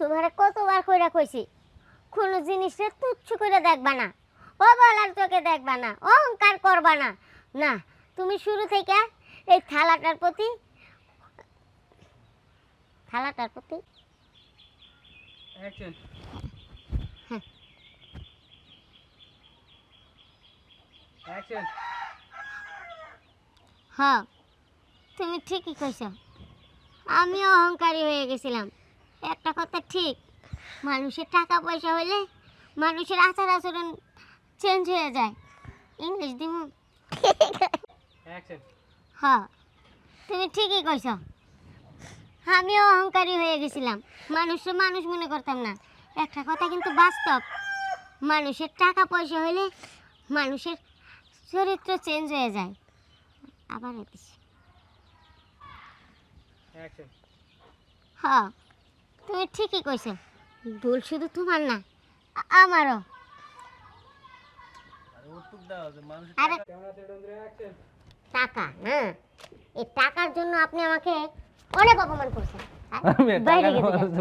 তোমার কতবার কইরা কইছি কোনো জিনিসে তুচ্ছ করে দেখবা না ও বলার চোখে দেখবা না অহংকার করবা না। না তুমি শুরু থেকে এই থালাটার প্রতি থালাটার প্রতি। হ্যাঁ। তুমি ঠিকই কইছ। আমিও অহংকারী হয়ে গেছিলাম। একটা কথা ঠিক মানুষের টাকা পয়সা হলে মানুষের আচার আচরণ চেঞ্জ হয়ে যায়। ইংলিশ দিম। হ্যাঁ তুমি ঠিকই কইছ। আমিও অহংকারী হয়ে গেছিলাম। মানুষকে মানুষ মনে করতাম না। একটা কথা কিন্তু বাস্তব। মানুষের টাকা পয়সা হলে মানুষের চরিত্র চেঞ্জ হয়ে যায়। আবার হ্যাঁ তুমি ঠিকই কইছো। ভুল শুধু তোমার না আমারও। আর টাকা না? এই টাকার জন্য আপনি আমাকে অনেক অপমান করছেন। বাইরে গেছে